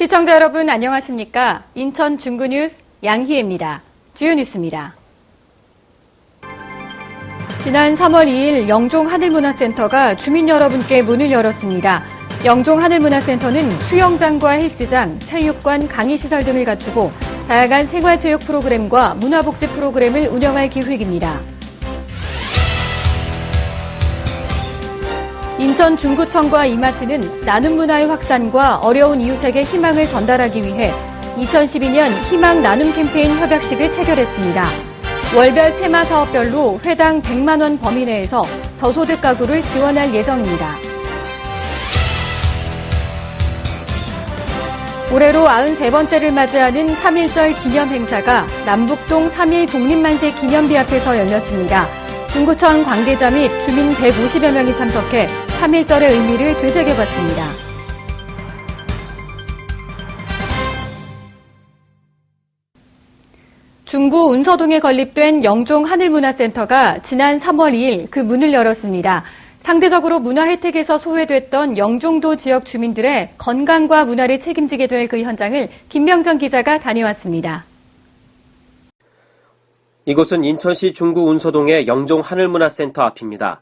시청자 여러분 안녕하십니까? 인천 중구 뉴스 양희애입니다. 주요 뉴스입니다. 지난 3월 2일 영종 하늘문화센터가 주민 여러분께 문을 열었습니다. 영종 하늘문화센터는 수영장과 헬스장, 체육관, 강의시설 등을 갖추고 다양한 생활체육 프로그램과 문화복지 프로그램을 운영할 계획입니다. 인천 중구청과 이마트는 나눔 문화의 확산과 어려운 이웃에게 희망을 전달하기 위해 2012년 희망 나눔 캠페인 협약식을 체결했습니다. 월별 테마 사업별로 회당 100만 원 범위 내에서 저소득 가구를 지원할 예정입니다. 올해로 93번째를 맞이하는 3.1절 기념 행사가 남북동 3.1 독립만세 기념비 앞에서 열렸습니다. 중구청 관계자 및 주민 150여 명이 참석해 3.1절의 의미를 되새겨봤습니다. 중구 운서동에 건립된 영종 하늘문화센터가 지난 3월 2일 그 문을 열었습니다. 상대적으로 문화 혜택에서 소외됐던 영종도 지역 주민들의 건강과 문화를 책임지게 될 그 현장을 김명정 기자가 다녀왔습니다. 이곳은 인천시 중구 운소동의 영종 하늘문화센터 앞입니다.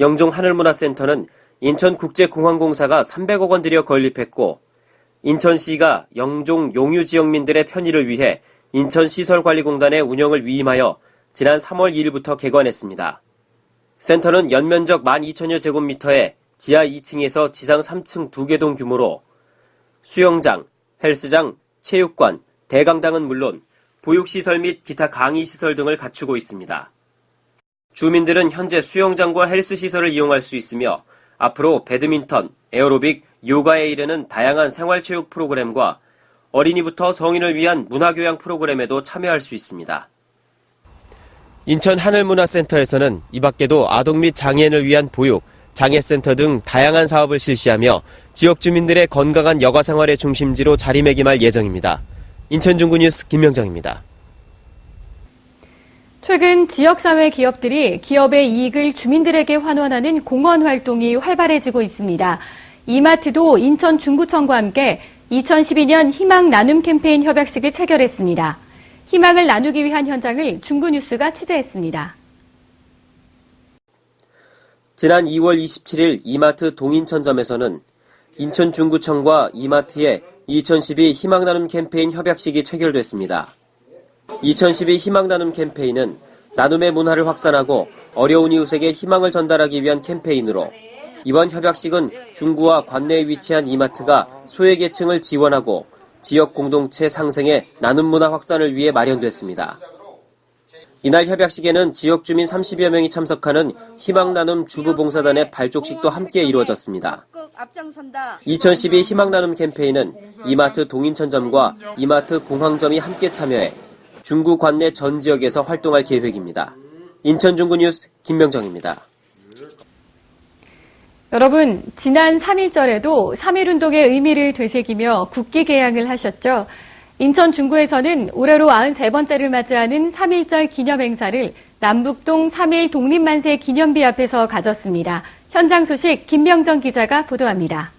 영종 하늘문화센터는 인천국제공항공사가 300억 원 들여 건립했고 인천시가 영종 용유 지역민들의 편의를 위해 인천시설관리공단의 운영을 위임하여 지난 3월 2일부터 개관했습니다. 센터는 연면적 12,000여 제곱미터에 지하 2층에서 지상 3층 2개 동 규모로 수영장, 헬스장, 체육관, 대강당은 물론 보육시설 및 기타 강의시설 등을 갖추고 있습니다. 주민들은 현재 수영장과 헬스시설을 이용할 수 있으며 앞으로 배드민턴, 에어로빅, 요가에 이르는 다양한 생활체육 프로그램과 어린이부터 성인을 위한 문화교양 프로그램에도 참여할 수 있습니다. 인천 하늘문화센터에서는 이 밖에도 아동 및 장애인을 위한 보육, 장애센터 등 다양한 사업을 실시하며 지역 주민들의 건강한 여가 생활의 중심지로 자리매김할 예정입니다. 인천 중구 뉴스 김명정입니다. 최근 지역사회 기업들이 기업의 이익을 주민들에게 환원하는 공헌 활동이 활발해지고 있습니다. 이마트도 인천 중구청과 함께 2012년 희망 나눔 캠페인 협약식을 체결했습니다. 희망을 나누기 위한 현장을 중구뉴스가 취재했습니다. 지난 2월 27일 이마트 동인천점에서는 인천 중구청과 이마트의 2012 희망 나눔 캠페인 협약식이 체결됐습니다. 2012 희망 나눔 캠페인은 나눔의 문화를 확산하고 어려운 이웃에게 희망을 전달하기 위한 캠페인으로 이번 협약식은 중구와 관내에 위치한 이마트가 소외계층을 지원하고 지역 공동체 상생의 나눔 문화 확산을 위해 마련됐습니다. 이날 협약식에는 지역 주민 30여 명이 참석하는 희망 나눔 주부 봉사단의 발족식도 함께 이루어졌습니다. 2012 희망 나눔 캠페인은 이마트 동인천점과 이마트 공항점이 함께 참여해 중구 관내 전 지역에서 활동할 계획입니다. 인천 중구 뉴스 김명정입니다. 여러분, 지난 3.1절에도 3.1운동의 의미를 되새기며 국기 개항을 하셨죠? 인천 중구에서는 올해로 93번째를 맞이하는 3.1절 기념 행사를 남북동 3.1 독립만세 기념비 앞에서 가졌습니다. 현장 소식 김명정 기자가 보도합니다.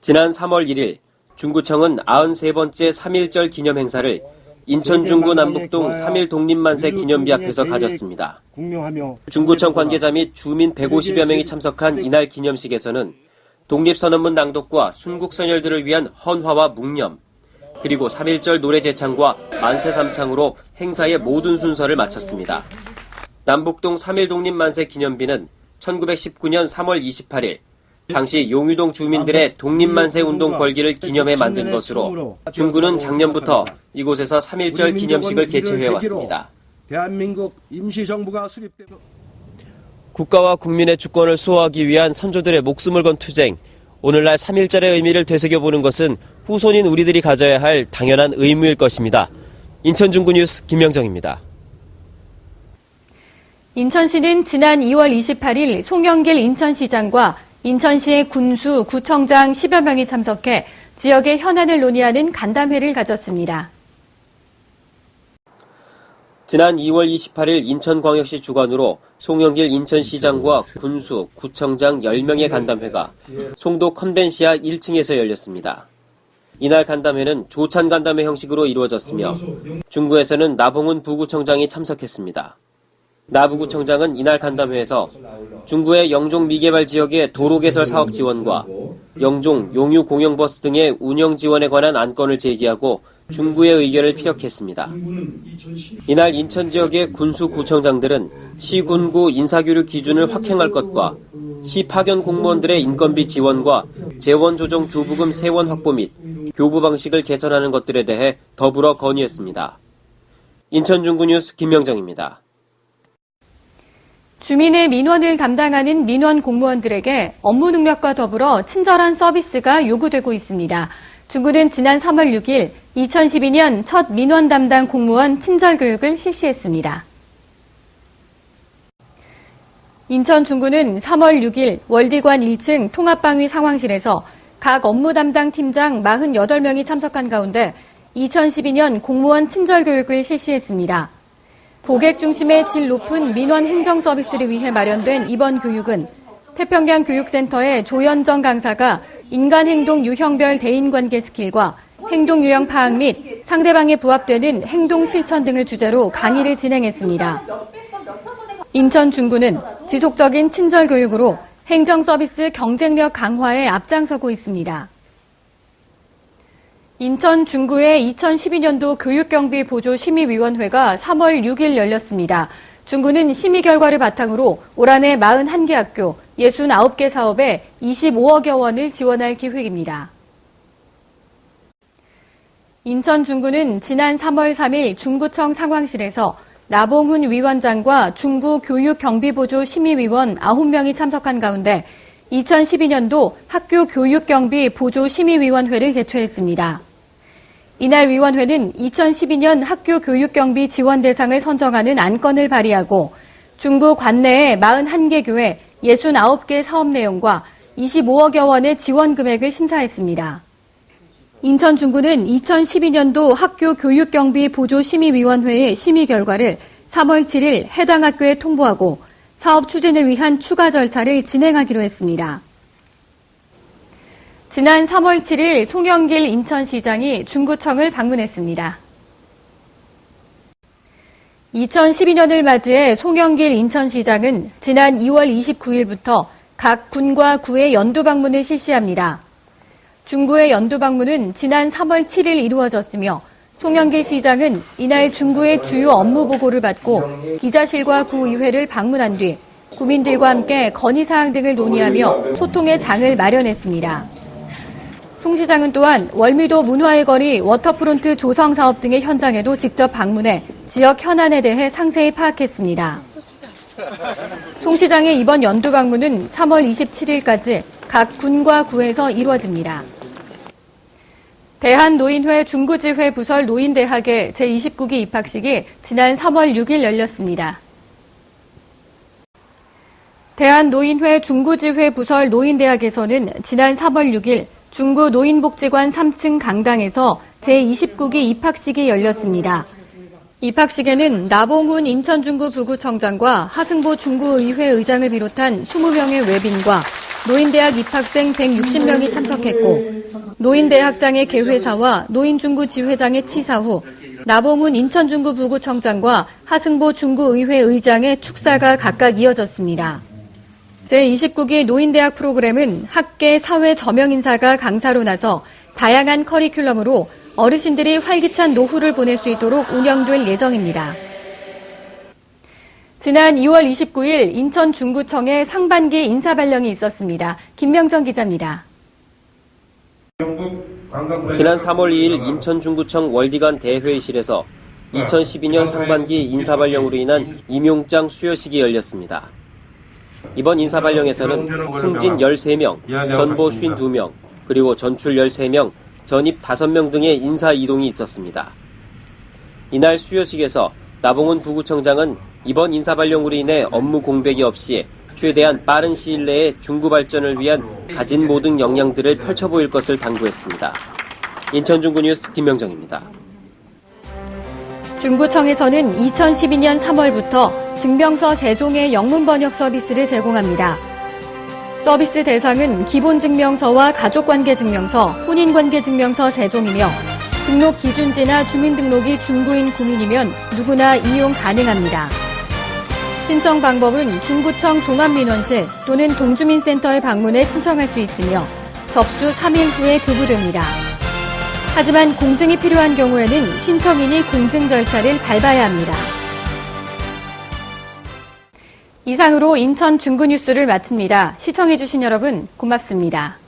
지난 3월 1일 중구청은 93번째 3.1절 기념 행사를 인천 중구 남북동 3.1 독립만세 기념비 앞에서 가졌습니다. 중구청 관계자 및 주민 150여 명이 참석한 이날 기념식에서는 독립선언문 낭독과 순국선열들을 위한 헌화와 묵념, 그리고 3.1절 노래 제창과 만세 삼창으로 행사의 모든 순서를 마쳤습니다. 남북동 3.1 독립만세 기념비는 1919년 3월 28일 당시 용유동 주민들의 독립만세 운동 벌기를 기념해 만든 것으로 중구는 작년부터 이곳에서 3.1절 기념식을 개최해 왔습니다. 대한민국 임시정부가 수립된 국가와 국민의 주권을 수호하기 위한 선조들의 목숨을 건 투쟁. 오늘날 3.1절의 의미를 되새겨보는 것은 후손인 우리들이 가져야 할 당연한 의무일 것입니다. 인천 중구 뉴스 김명정입니다. 인천시는 지난 2월 28일 송영길 인천시장과 인천시의 군수, 구청장 10여 명이 참석해 지역의 현안을 논의하는 간담회를 가졌습니다. 지난 2월 28일 인천광역시 주관으로 송영길 인천시장과 군수, 구청장 10명의 간담회가 송도 컨벤시아 1층에서 열렸습니다. 이날 간담회는 조찬 간담회 형식으로 이루어졌으며 중구에서는 나봉훈 부구청장이 참석했습니다. 나 부구청장은 이날 간담회에서 중구의 영종 미개발 지역의 도로 개설 사업 지원과 영종 용유 공영버스 등의 운영 지원에 관한 안건을 제기하고 중구의 의견을 피력했습니다. 이날 인천 지역의 군수구청장들은 시군구 인사교육 기준을 확행할 것과 시 파견 공무원들의 인건비 지원과 재원 조정 교부금 세원 확보 및 교부 방식을 개선하는 것들에 대해 더불어 건의했습니다. 인천 중구 뉴스 김명정입니다. 주민의 민원을 담당하는 민원 공무원들에게 업무 능력과 더불어 친절한 서비스가 요구되고 있습니다. 중구는 지난 3월 6일 2012년 첫 민원 담당 공무원 친절 교육을 실시했습니다. 인천 중구는 3월 6일 월디관 1층 통합방위 상황실에서 각 업무 담당 팀장 48명이 참석한 가운데 2012년 공무원 친절 교육을 실시했습니다. 고객 중심의 질 높은 민원 행정 서비스를 위해 마련된 이번 교육은 태평양 교육센터의 조현정 강사가 인간 행동 유형별 대인 관계 스킬과 행동 유형 파악 및 상대방에 부합되는 행동 실천 등을 주제로 강의를 진행했습니다. 인천 중구는 지속적인 친절 교육으로 행정 서비스 경쟁력 강화에 앞장서고 있습니다. 인천 중구의 2012년도 교육경비 보조 심의위원회가 3월 6일 열렸습니다. 중구는 심의 결과를 바탕으로 올 한해 41개 학교 69개 사업에 25억여 원을 지원할 계획입니다. 인천 중구는 지난 3월 3일 중구청 상황실에서 나봉훈 위원장과 중구 교육경비보조 심의위원 9명이 참석한 가운데 2012년도 학교 교육경비 보조 심의위원회를 개최했습니다. 이날 위원회는 2012년 학교 교육 경비 지원 대상을 선정하는 안건을 발의하고 중구 관내의 41개 교회 69개 사업 내용과 25억여 원의 지원 금액을 심사했습니다. 인천 중구는 2012년도 학교 교육 경비 보조 심의위원회의 심의 결과를 3월 7일 해당 학교에 통보하고 사업 추진을 위한 추가 절차를 진행하기로 했습니다. 지난 3월 7일 송영길 인천시장이 중구청을 방문했습니다. 2012년을 맞이해 송영길 인천시장은 지난 2월 29일부터 각 군과 구의 연두 방문을 실시합니다. 중구의 연두 방문은 지난 3월 7일 이루어졌으며 송영길 시장은 이날 중구의 주요 업무 보고를 받고 기자실과 구의회를 방문한 뒤 구민들과 함께 건의사항 등을 논의하며 소통의 장을 마련했습니다. 송 시장은 또한 월미도 문화의 거리 워터프론트 조성 사업 등의 현장에도 직접 방문해 지역 현안에 대해 상세히 파악했습니다. 송 시장의 이번 연두 방문은 3월 27일까지 각 군과 구에서 이루어집니다. 대한노인회 중구지회 부설 노인대학의 제29기 입학식이 지난 3월 6일 열렸습니다. 대한노인회 중구지회 부설 노인대학에서는 지난 3월 6일 중구 노인복지관 3층 강당에서 제29기 입학식이 열렸습니다. 입학식에는 나봉훈 인천중구 부구청장과 하승보 중구의회 의장을 비롯한 20명의 외빈과 노인대학 입학생 160명이 참석했고 노인대학장의 개회사와 노인중구 지회장의 치사 후 나봉훈 인천중구 부구청장과 하승보 중구의회 의장의 축사가 각각 이어졌습니다. 제29기 노인대학 프로그램은 학계 사회 저명 인사가 강사로 나서 다양한 커리큘럼으로 어르신들이 활기찬 노후를 보낼 수 있도록 운영될 예정입니다. 지난 2월 29일 인천 중구청에 상반기 인사 발령이 있었습니다. 김명정 기자입니다. 지난 3월 2일 인천 중구청 월디관 대회의실에서 2012년 상반기 인사 발령으로 인한 임용장 수여식이 열렸습니다. 이번 인사발령에서는 승진 13명, 전보 52명, 그리고 전출 13명, 전입 5명 등의 인사 이동이 있었습니다. 이날 수여식에서 나봉훈 부구청장은 이번 인사발령으로 인해 업무 공백이 없이 최대한 빠른 시일 내에 중구 발전을 위한 가진 모든 역량들을 펼쳐 보일 것을 당부했습니다. 인천 중구 뉴스 김명정입니다. 중구청에서는 2012년 3월부터 증명서 제종의 영문 번역 서비스를 제공합니다. 서비스 대상은 기본 증명서와 가족관계 증명서, 혼인관계 증명서 제종이며 등록 기준지나 주민등록이 중구인 구민이면 누구나 이용 가능합니다. 신청 방법은 중구청 종합민원실 또는 동주민센터에 방문해 신청할 수 있으며 접수 3일 후에 교부됩니다. 하지만 공증이 필요한 경우에는 신청인이 공증 절차를 밟아야 합니다. 이상으로 인천 중구 뉴스를 마칩니다. 시청해주신 여러분 고맙습니다.